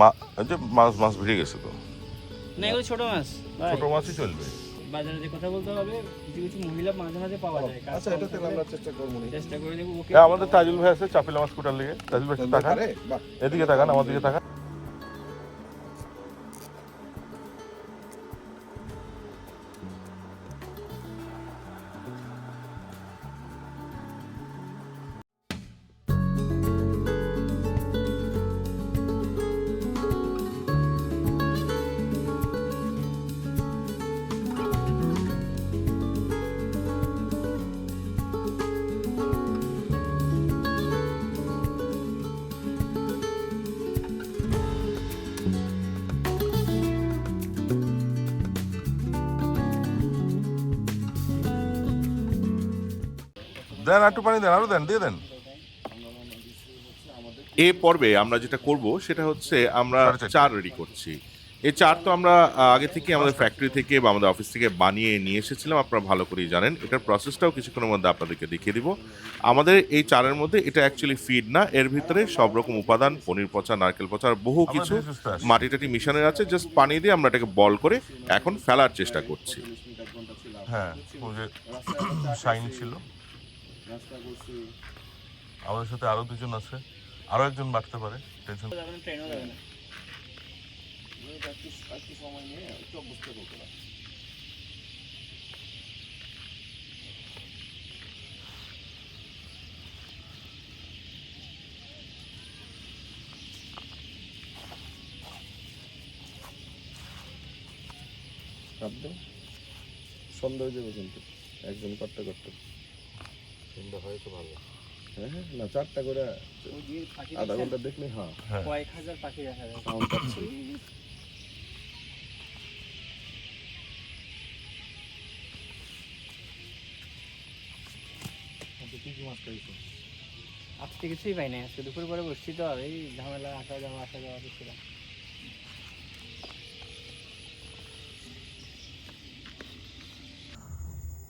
মা যে মাছ মাছ ভিড়ে গেছে তো। না এগুলো ছোট মাছ। ছোট মাছই চলবে। বাজারে যে কথা বলতে হবে কিছু কিছু মহিলা মাঝে মাঝে পাওয়া যায়। আচ্ছা এটা থেকে আমরা চেষ্টা করব চেষ্টা করে দেখব ওকে হ্যাঁ আমাদের তাজুল ভাই আছে চাপিলা মাছ কুটার লিগে। তাজুল ভাই তাকান। এদিকে তাকান আমার দিকে তাকান। দেন একটু পানি দেন আরও দেন দিয়ে দেন। এ পর্বে আমরা যেটা করব সেটা হচ্ছে আমরা চার রেডি করছি। এই চার তো আমরা আগে থেকে আমাদের ফ্যাক্টরি থেকে বা আমাদের অফিস থেকে বানিয়ে নিয়ে এসেছিলাম আপনারা ভালো করেই জানেন। এটার প্রসেসটাও কিছুক্ষণের মধ্যে আপনাদেরকে দেখিয়ে দিব। আমাদের এই চারের মধ্যে এটা অ্যাকচুয়ালি ফিড না এর ভিতরে সব রকম উপাদান পনির পচা নারকেল পচা আর বহু কিছু। মাটি টাটি মিশানোর আছে জাস্ট পানি দিয়ে আমরা এটাকে বল করে এখন ফেলার চেষ্টা করছি। হ্যাঁ ওই শাইন আমাদের সাথে আরও দুজন আছে। আরও একজন বাড়তে পারে টেনশন যাবে না ট্রেনও যাবে না। হয়ে যাবে কিন্তু একজন করতে করতে। সন্ধ্যা হয়তো ভালো। হ্যাঁ হ্যাঁ না চারটা করে ওই যে পাখি আধা ঘণ্টা দেখলে হ্যাঁ। হ্যাঁ। কয়েক হাজার পাখি দেখা যায়। সাউন্ড পাচ্ছি। আজকে কিছুই পাই নাই আজকে দুপুর পরে বসছি তো আর এই ঝামেলা আসা যাওয়া আসা যাওয়া করছিলাম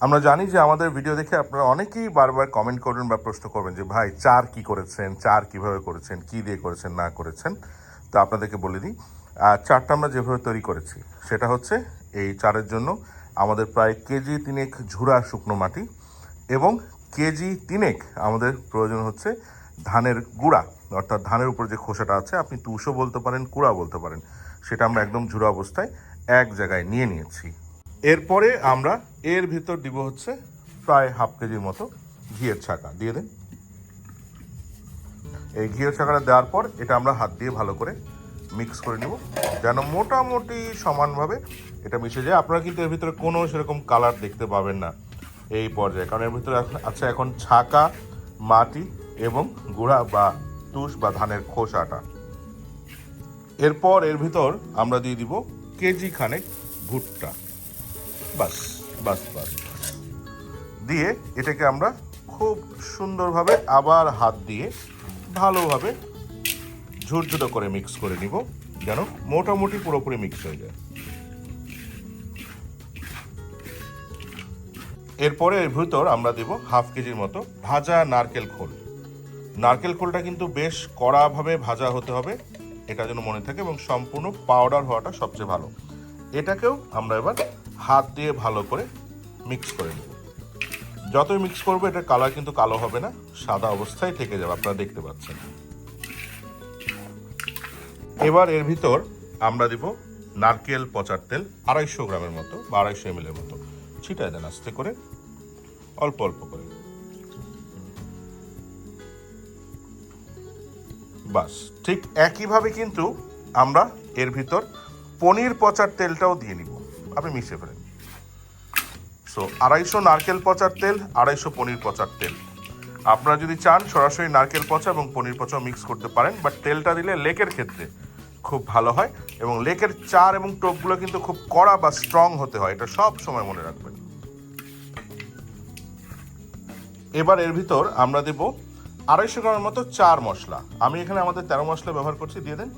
আমরা জানি যে আমাদের ভিডিও দেখে আপনারা অনেকেই বারবার কমেন্ট করবেন বা প্রশ্ন করবেন যে, ভাই, চার কি করেছেন? চার কীভাবে করেছেন? কি দিয়ে করেছেন? না করেছেন? তো আপনাদেরকে বলে দিই চারটা আমরা যেভাবে তৈরি করেছি, সেটা হচ্ছে এই চারের জন্য আমাদের প্রায় কেজি তিনেক ঝুরা শুকনো মাটি এবং কেজি তিনেক আমাদের প্রয়োজন হচ্ছে ধানের গুঁড়া। অর্থাৎ ধানের উপর যে খোসাটা আছে, আপনি তুষও বলতে পারেন কুড়া বলতে পারেন, সেটা আমরা একদম ঝুরা অবস্থায় এক জায়গায় নিয়ে নিয়েছি। এরপরে আমরা এর ভিতর দিব হচ্ছে প্রায় হাফ কেজির মতো ঘিয়ের ছাঁকা। দিয়ে দেন। এই ঘিয়ের ছাঁকাটা দেওয়ার পর এটা আমরা হাত দিয়ে ভালো করে মিক্স করে নিব, যেন মোটামুটি সমানভাবে এটা মিশে যায়। আপনারা কিন্তু এর ভিতরে কোনো সেরকম কালার দেখতে পাবেন না এই পর্যায়ে। কারণ এর ভিতরে আছে এখন ছাকা, মাটি এবং গুঁড়া বা তুষ বা ধানের খোসাটা। এরপর এর ভিতর আমরা দিয়ে দিব কেজি খানেক ভুট্টা। বাস বাস বাস। দিয়ে এটাকে আমরা খুব সুন্দরভাবে আবার হাত দিয়ে ভালোভাবে ঝুরঝুটো করে মিক্স করে নিব, যেন মোটামুটি পুরোপুরি মিক্স হয়ে যায়। এরপরে এর ভিতর আমরা দেব হাফ কেজির মতো ভাজা নারকেল খোল। নারকেল খোলটা কিন্তু বেশ কড়াভাবে ভাজা হতে হবে, এটা যেন মনে থাকে এবং সম্পূর্ণ পাউডার হওয়াটা সবচেয়ে ভালো। এটাকেও আমরা এবার হাত দিয়ে ভালো করে মিক্স করে নেব। যতই মিক্স করব, এটার কালার কিন্তু কালো হবে না, সাদা অবস্থায় থেকে যাবে, আপনারা দেখতে পাচ্ছেন। এবার এর ভিতর আমরা দিব নারকেল, পচার তেল, আড়াইশো গ্রামের মতো বা আড়াইশো এম মতো। ছিটায় দেন আস্তে করে, অল্প অল্প করে। বাস, ঠিক একইভাবে কিন্তু আমরা এর ভিতর পনির পচার তেলটাও দিয়ে নিব। আপনি মিশিয়ে ফেলেন। সো আড়াইশো নারকেল পচার তেল, আড়াইশো পনির পচার তেল। আপনারা যদি চান, সরাসরি নারকেল পচা এবং পনির পচাও মিক্স করতে পারেন বাট তেলটা দিলে লেকের ক্ষেত্রে খুব ভালো হয় এবং লেকের চার এবং টোপগুলো কিন্তু খুব কড়া বা স্ট্রং হতে হয়, এটা সব সময় মনে রাখবেন। এবার এর ভিতর আমরা দেব আড়াইশো গ্রামের মতো চার মশলা। আমি এখানে আমাদের তেরো মশলা ব্যবহার করছি, দিয়ে দেন।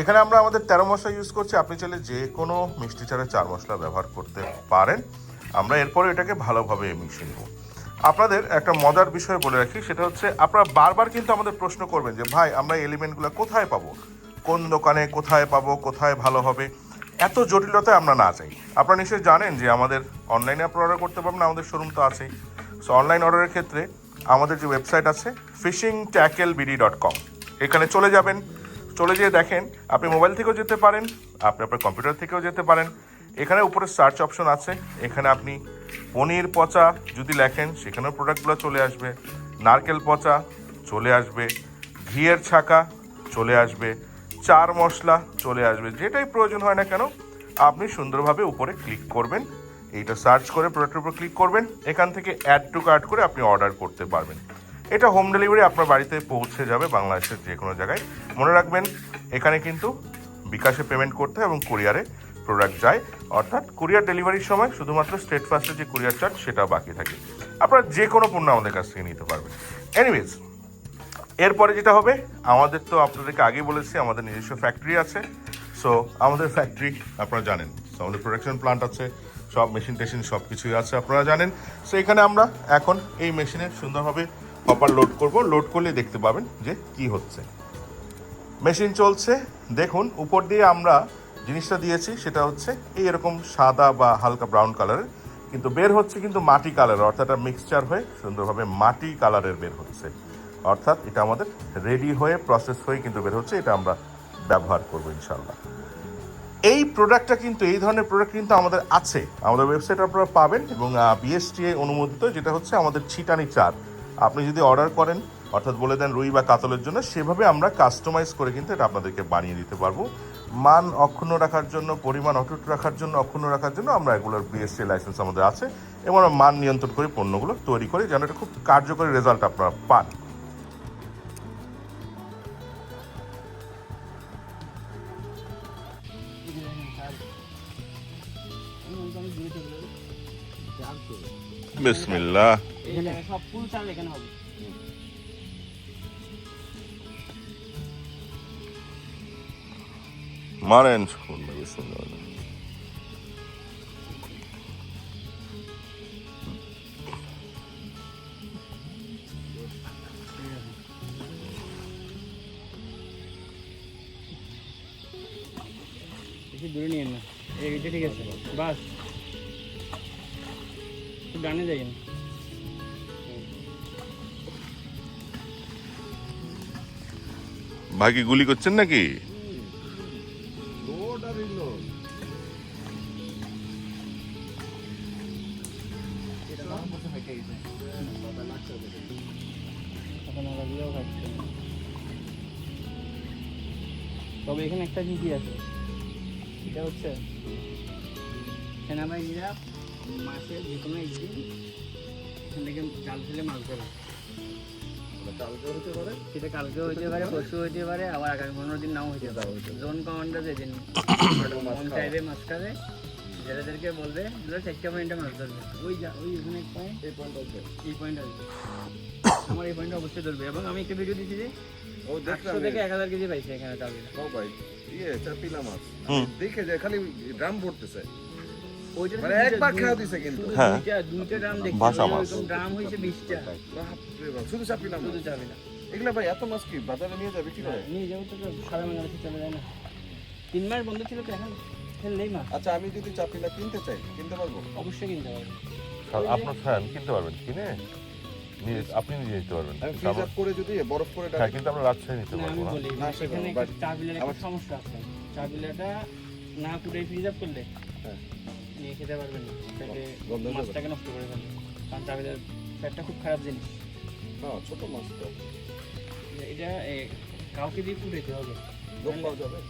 এখানে আমরা আমাদের তেরো মশলা ইউজ করছি, আপনি চাইলে যে কোনো মিষ্টি চারে চার মশলা ব্যবহার করতে পারেন। আমরা এরপরে এটাকে ভালোভাবে মিশিয়ে নেব। আপনাদের একটা মজার বিষয় বলে রাখি, সেটা হচ্ছে আপনারা বারবার কিন্তু আমাদের প্রশ্ন করবেন যে, ভাই, আমরা এলিমেন্টগুলো কোথায় পাবো? কোন দোকানে কোথায় পাবো? কোথায় ভালো হবে? এত জটিলতায় আমরা না চাই আপনারা নিশ্চয়ই জানেন যে আমাদের অনলাইনে আপনারা অর্ডার করতে পারবেন, আমাদের শোরুম তো আছেই। সো অনলাইন অর্ডারের ক্ষেত্রে আমাদের যে ওয়েবসাইট আছে fishing tackle BD dot com এখানে চলে যাবেন চলে যেয়ে দেখেন, আপনি মোবাইল থেকেও যেতে পারেন, আপনি আপনার কম্পিউটার থেকেও যেতে পারেন। এখানে উপরে সার্চ অপশন আছে, এখানে আপনি পনির পচা যদি লেখেন, সেখানেও প্রোডাক্টগুলো চলে আসবে। নারকেল পচা চলে আসবে, ঘিয়ের ছাকা চলে আসবে, চার মশলা চলে আসবে, যেটাই প্রয়োজন হয় না কেন, আপনি সুন্দরভাবে উপরে ক্লিক করবেন। এইটা সার্চ করে প্রোডাক্টের উপর ক্লিক করবেন, এখান থেকে অ্যাড টু কার্ট করে আপনি অর্ডার করতে পারবেন। এটা হোম ডেলিভারি আপনার বাড়িতে পৌঁছে যাবে বাংলাদেশের যে কোনো জায়গায়। মনে রাখবেন, এখানে কিন্তু বিকাশে পেমেন্ট করতে এবং কুরিয়ারে প্রোডাক্ট যায়। অর্থাৎ কুরিয়ার ডেলিভারির সময় শুধুমাত্র স্টেট ফার্স্টের যে কুরিয়ার চার্জ সেটা বাকি থাকে। আপনারা যে কোনো পণ্য আমাদের কাছ থেকে নিতে পারবেন। এনিওয়েজ এরপরে যেটা হবে, আমাদের তো আপনাদেরকে আগে বলেছি, আমাদের নিজস্ব ফ্যাক্টরি আছে। সো আমাদের ফ্যাক্টরি আপনারা জানেন সো আমাদের প্রোডাকশন প্লান্ট আছে, সব মেশিন টেশিন সব কিছুই আছে, আপনারা জানেন। সো এখানে আমরা এখন এই মেশিনে সুন্দরভাবে হপার লোড করব লোড করলে দেখতে পাবেন যে কি হচ্ছে। মেশিন চলছে, দেখুন, উপর দিয়ে আমরা জিনিসটা দিয়েছি, সেটা হচ্ছে এই এরকম সাদা বা হালকা ব্রাউন কালারের কিন্তু বের হচ্ছে কিন্তু মাটি কালার অর্থাৎ মিক্সচার হয়ে সুন্দরভাবে মাটি কালারের বের হচ্ছে। অর্থাৎ এটা আমাদের রেডি হয়ে প্রসেস হয়ে কিন্তু বের হচ্ছে, এটা আমরা ব্যবহার করব ইনশাল্লাহ এই প্রোডাক্টটা কিন্তু, এই ধরনের প্রোডাক্ট কিন্তু আমাদের আছে। আমাদের ওয়েবসাইট আপনারা পাবেন এবং বিএসটিআই অনুমোদিত, যেটা হচ্ছে আমাদের ছিটানি চার। আপনি যদি অর্ডার করেন, অর্থাৎ বলে দেন রুই বা কাতলের জন্য, সেভাবে আমরা কাস্টমাইজ করে কিন্তু এটা আপনাদেরকে বানিয়ে দিতে পারব। মান অক্ষুণ্ণ রাখার জন্য, পরিমাণ অটুট রাখার জন্য, অক্ষুণ্ণ রাখার জন্য আমরা এগুলোর বিএসসি লাইসেন্স আমাদের আছে এবং আমরা মান নিয়ন্ত্রণ করে পণ্যগুলো তৈরি করি, যেন এটা খুব কার্যকরী রেজাল্ট আপনারা পান। বিসমিল্লাহ এখানে? সব ফুল চাল এখানে হবে। মারেন বেশি দূরে নিয়ে না। এইটা ঠিক আছে বাস। একটু ডানে যাই না ভাই গুলি করছেন নাকি। তবে এখানে একটা জিনিস আছে এটা হচ্ছে সেনাবাহিনীরা মাসে যে কোনো একদিন এখান থেকে জাল ফেলে মাছ ধরে কালকে হতে পারে? সেটা কালকে হইতে পারে পরশু হইতে পারে আবার আগামী পনেরো দিন নাও হইতে পারে। জোন কমান্ডার যেদিন মন চাইবে মাছ খাবে। জেলেদেরকে বলবে দুটো চারটা পয়েন্টে মাছ ধরবে। ওই যা ওই ওখানে পয়েন্ট এই পয়েন্ট আছে। এই পয়েন্ট আসবে আমার এই পয়েন্টটা অবশ্যই ধরবে। এবং আমি একটা ভিডিও দিচ্ছি যে ও দেখলাম একশো থেকে এক হাজার কেজি পাইছে এখানে তাহলে ও ভাই ইয়ে চাপিলা মাছ। দেখে যে খালি ড্রাম ভরতেছে মানে একবার খেয়া দিছে কিন্তু। হ্যাঁ। দুইটা ড্রাম ভাষা মাছ। শুধু চাপিলা মাছ শুধু যাবে না এগুলা ভাই এত মাছ কি? বাজারে নিয়ে যাবে কি করে? নিয়ে যাব তো সারা চলে যায় না। তিন মাস বন্ধ ছিল তো এখন ফেললেই মাছ। আচ্ছা আমি যদি চাপিলা কিনতে চাই কিনতে পারব? অবশ্যই কিনতে পারবে আপনার ফ্যান কিনতে পারবেন? কিনে? আপনি নিয়ে যেতে পারবেন। করে যদি বরফ করে হ্যাঁ কিন্তু আমরা রাজশাহী নিতে পারব না। না, সেখানে একটা সমস্যা আছে। চা বিলাটা না কুটে ফ্রিজ আপ করলে হ্যাঁ। নিয়ে খেতে পারবেন না। তাকে। মাছটাকে নষ্ট করে ফেলবে কারণ ফ্যাটটা খুব খারাপ জিনিস। হ্যাঁ ছোট মাছ তো। এটা কাউকে দিয়ে ফুটাইতে হবে। পাওয়া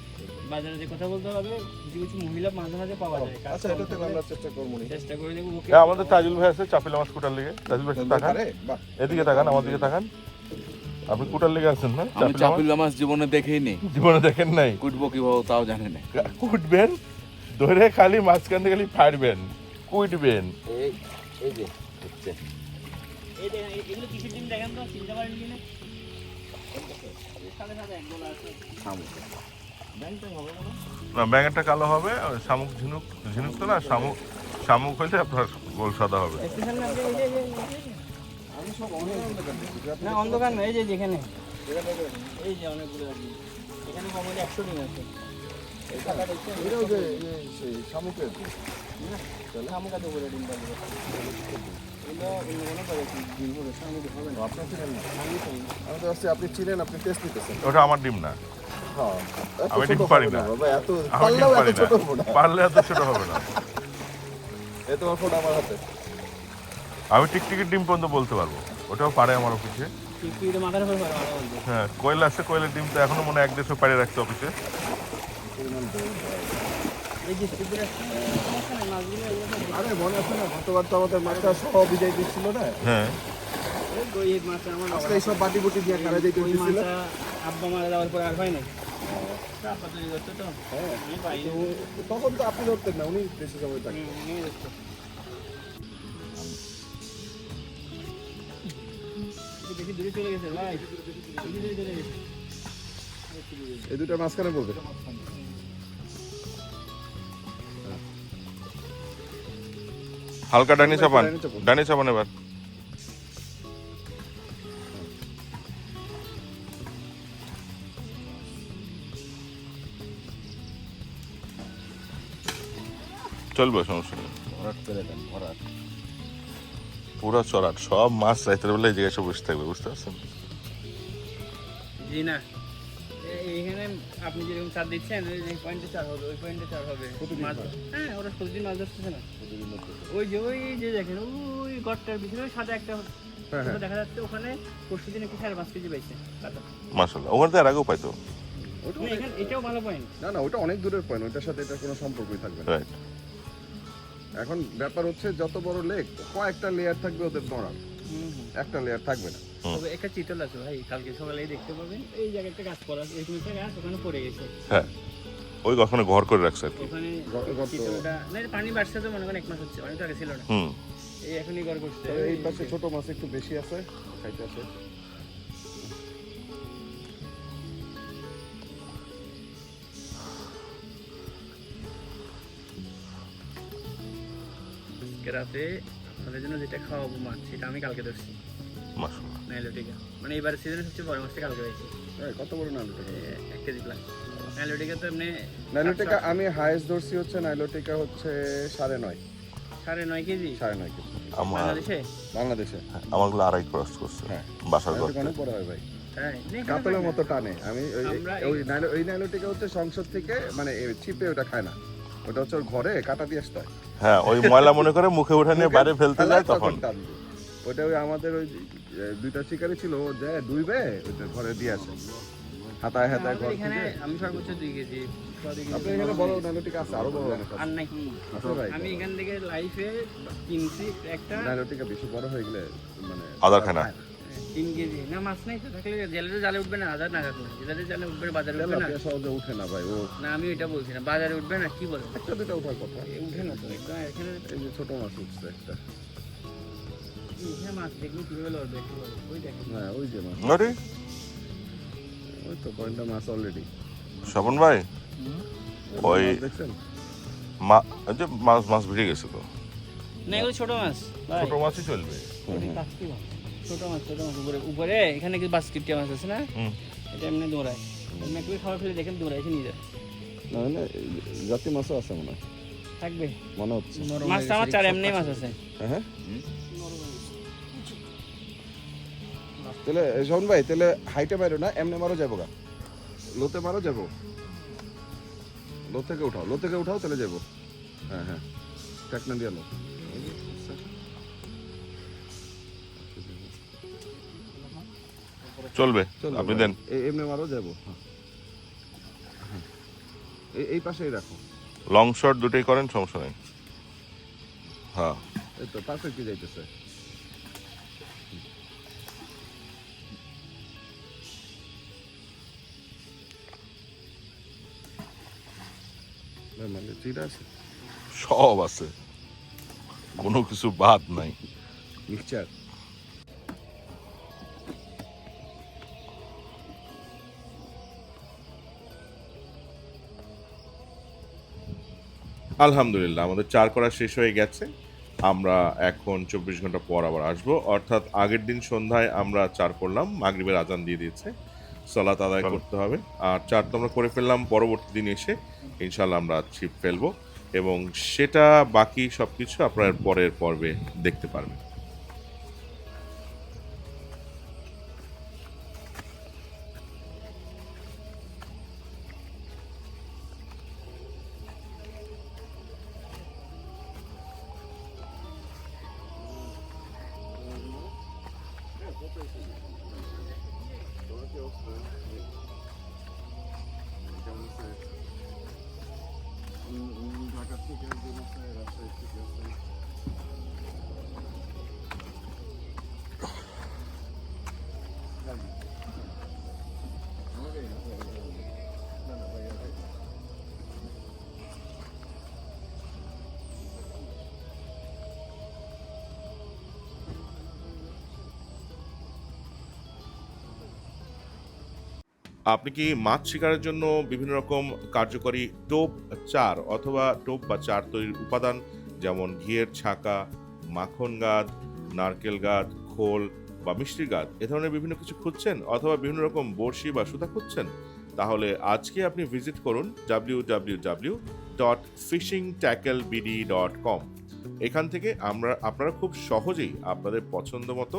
বাজারে যে কথা বলতে হবে যে কিছু মহিলা মাঝে মাঝে পাওয়া যায়। কাজ আচ্ছা এটা আমরা চেষ্টা করব চেষ্টা করে দেখব ওকে হ্যাঁ, আমাদের তাজুল ভাই আছে চাপিলা মাছ কুটার লেগে। তাজুল ভাই তাকান। এদিকে তাকান আমার দিকে তাকান। আপনি কুটার লেগে আছেন না? আমি চাপিলা মাছ? জীবনে দেখেই নি জীবনে দেখেন নাই। কুটবো কীভাবে তাও জানি না কুটবেন? ধরে খালি মাঝখান থেকে খালি ফাড়বেন কুটবেন এই যে না ব্যাঙেরটা কালো হবে আর শামুক ঝিনুক ঝিনুক তো না শামুক শামুক হইলে আপনার গোল সাদা হবে। না অন্ধকার অন্ধকার না এই যে যেখানে। এই যে অনেকগুলো আছে এখানে কমন একশো দিন আছে। শামুকের শামুকা বলে ডিম পাবো আপনি চিনেন আপনি টেস্ট নিতেছেন ওটা আমার ডিম না। আমি ডিম পারি না। বাবা এত আমি পারলেও এত ছোট হবে না। পারলে এত ছোট হবে না। এ ফোন আমার হাতে আমি টিকটিকির ডিম পর্যন্ত বলতে পারব। ওটাও পারে আমার অফিসে। হ্যাঁ কোয়েল আছে কোয়েলের ডিম তো এখনও মনে হয় এক দেড়শো পাড়ে রাখতে অফিসে। এই যে স্টিকের মাছগুলো আরে মনে আছে না গতবার তো আমাদের মাছটা সহ বিদায় দিচ্ছিল না? হ্যাঁ। আজকে বাটি বুটি দিয়ে ওই আব্বা মারা যাওয়ার পর আর হয় হ্যাঁ। তো তখন তো আপনি ধরতেন না উনি বেশি সময় থাকতেন। বেশি দূরে চলে গেছে ভাই। বেশি দূরে চলে গেছে। এই দুটো মাঝখানে বলবে হালকা ডানি চাপান ডানি চাপান এবার। চলবে সমস্যা নেই। পুরো চড়াট সব মাছ রাইতের বেলায় এই জায়গায় এসে বসে থাকবে বুঝতে পারছেন? জি না। এ- এইখানে আপনি যেরকম চার দিচ্ছেন ওই পয়েন্টে চার হবে ওই পয়েন্টে চার হবে। মাছ হ্যাঁ ওরা প্রতিদিন মাছ ধরতেছে না। ওই যে ওই যে দেখেন ওই গড়টার পিছনে ওই সাদা একটা হ্যাঁ হ্যাঁ। দেখা যাচ্ছে ওখানে পরশু দিন একটু সাড়ে পাঁচ কেজি পাইছে মাসাল্লাহ ওখানে তো এর আগেও পাইতো। না, এটাও ভালো পয়েন্ট না না ওটা অনেক দূরের পয়েন্ট ওটার সাথে এটা কোনো সম্পর্কই থাকবে না। রাইট এখন ব্যাপার হচ্ছে যত বড় লেক কয়েকটা লেয়ার থাকবে ওদের নড়ার একটা লেয়ার থাকবে না। তবে একটা চিতল আছে ভাই কালকে সকালেই দেখতে পাবেন। এই জায়গায় একটা গাছ পড়া আছে এরকম একটা গাছ ওখানে পড়ে গেছে। হ্যাঁ ওই ওখানে ঘর করে রাখছে আর কি। ওখানে চিতলটা না পানি বাড়ছে তো মনে করেন এক মাস হচ্ছে তো আগে ছিল না। হুম। এই এখনই ঘর করছে। এই পাশে ছোট মাছ একটু বেশি আছে খাইতে আছে। রাতে আপনাদের জন্য যেটা খাওয়াবো মাছ সেটা আমি কালকে ধরছি। মানে এবার সিজনের সবচেয়ে বড় মাছটা কালকে কত বড় এক কেজি প্লাস নাইলোটিকা তো এমনি নাইলোটিকা আমি হাইয়েস্ট ধরছি হচ্ছে নাইলোটিকা হচ্ছে সাড়ে নয়। সাড়ে নয় কেজি? সাড়ে নয় কেজি। আমার বাংলাদেশে? বাংলাদেশে। আমারগুলো আড়াই ক্রস করছে। হ্যাঁ। বাসার ঘর অনেক বড় হয় ভাই। কাতলের মতো টানে। আমি ওই আমরা ওই নাইলো ওই নাইলোটিকা হচ্ছে সংসদ থেকে মানে চিপে ওটা খায় না। ওটা হচ্ছে ওর ঘরে কাটা দিয়ে আসতে হয়। হ্যাঁ ওই ময়লা মনে করে মুখে উঠে নিয়ে বাইরে ফেলতে যায় তখন। ওটা ওই আমাদের ওই দুইটা শিকারি ছিল ও যায় ডুইবে ওইটা ঘরে দিয়ে আসে। হাতায় হাতায় ঘর থেকে আমি সর্বোচ্চ দুই কেজি। ছ দুই কেজি আপনি এখানে বড় নাইলোটিকা আছে আরও বড় অনেক আর আছে ভাই আমি এখান থেকে লাইফে কিনছি একটা। নাইলোটিকা বেশি বড় হয়ে গেলে মানে আদার তিন কেজি। না মাছ নাই তো থাকলে জেলে জালে উঠবে না হাজার না কাটবে জেলে জালে উঠবে বাজারে উঠবে না। তেলাপিয়া সহজে উঠে না ভাই ও। না আমি ওইটা বলছি না বাজারে উঠবে না কি বলে একটা দুটা উঠার কথা। উঠে না তো একদম এখানে এই যে ছোট মাছ উঠছে একটা। এখানে মাছ দেখলে কীভাবে লড়বে একটু ওই দেখেন হ্যাঁ ওই যে মাছ। আরে ওই তো মাছ অলরেডি স্বপন ভাই? ওই- মা মাছ মাছ ভিড়ে গেছে তো। না এগুলো ছোট মাছ ভাই। ছোট মাছই চলবে। ছোট মাছ ছোট মাছ উপরে। উপরে এখানে কি বাস্কেটিয়া মাছ আছে না? এটা এমনি দৌড়ায়। এমনি একটু খাবার ফেলে দেখেন দৌড়ায় এসে নিয়ে যায় না না জাতি মাছও আছে মনে হয়। থাকবে? মনে হচ্ছে। মাছটা আমার চার এমনি মাছ আছে। হ্যাঁ হ্যাঁ। তাহলে শোন ভাই তাহলে হাইটে মারো না এমনি মারো যাব গা। লোতে মারো যাব। লো থেকে উঠাও লো থেকে উঠাও তাহলে যাব। হ্যাঁ হ্যাঁ। টেকনা দিয়ে লো চলবে চলো আপনি দেন। এমনি মারো যাব। এই- এই পাশেই রাখো। লং শট দুটোই করেন সমস্যা নেই। হ্যাঁ। এই তো পারফেক্টলি যাইতেছে। না, মানে সব আছে। কোনো কিছু বাদ নাই। মিক্সচার। আলহামদুলিল্লাহ আমাদের চার করা শেষ হয়ে গেছে। আমরা এখন চব্বিশ ঘণ্টা পর আবার আসব। অর্থাৎ আগের দিন সন্ধ্যায় আমরা চার করলাম মাগরীবের আজান দিয়ে দিয়েছে। সলাত আদায় করতে হবে। আর চার তো আমরা করে ফেললাম পরবর্তী দিন এসে ইনশাল্লাহ আমরা ছিপ ফেলব। এবং সেটা বাকি সব কিছু আপনার পরের পর্বে দেখতে পারবেন। ঢাকা থেকে একজন আছে রাজশাহী আপনি কি মাছ শিকারের জন্য বিভিন্ন রকম কার্যকরী টোপ চার অথবা টোপ বা চার তৈরির উপাদান, যেমন ঘিয়ের ছাকা, মাখন গাদ, নারকেল গাদ, খোল বা মিষ্টির গাদ, এ ধরনের বিভিন্ন কিছু খুঁজছেন অথবা বিভিন্ন রকম বড়শি বা সুতা খুঁজছেন? তাহলে আজকে আপনি ভিজিট করুন W W W dot fishing tackle BD dot com এখান থেকে আমরা, আপনারা খুব সহজেই আপনাদের পছন্দ মতো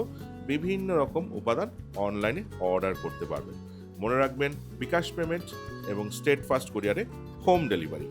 বিভিন্ন রকম উপাদান অনলাইনে অর্ডার করতে পারবেন। মনে রাখবেন বিকাশ পেমেন্ট এবং স্টেট ফাস্ট কোরিয়ারে হোম ডেলিভারি।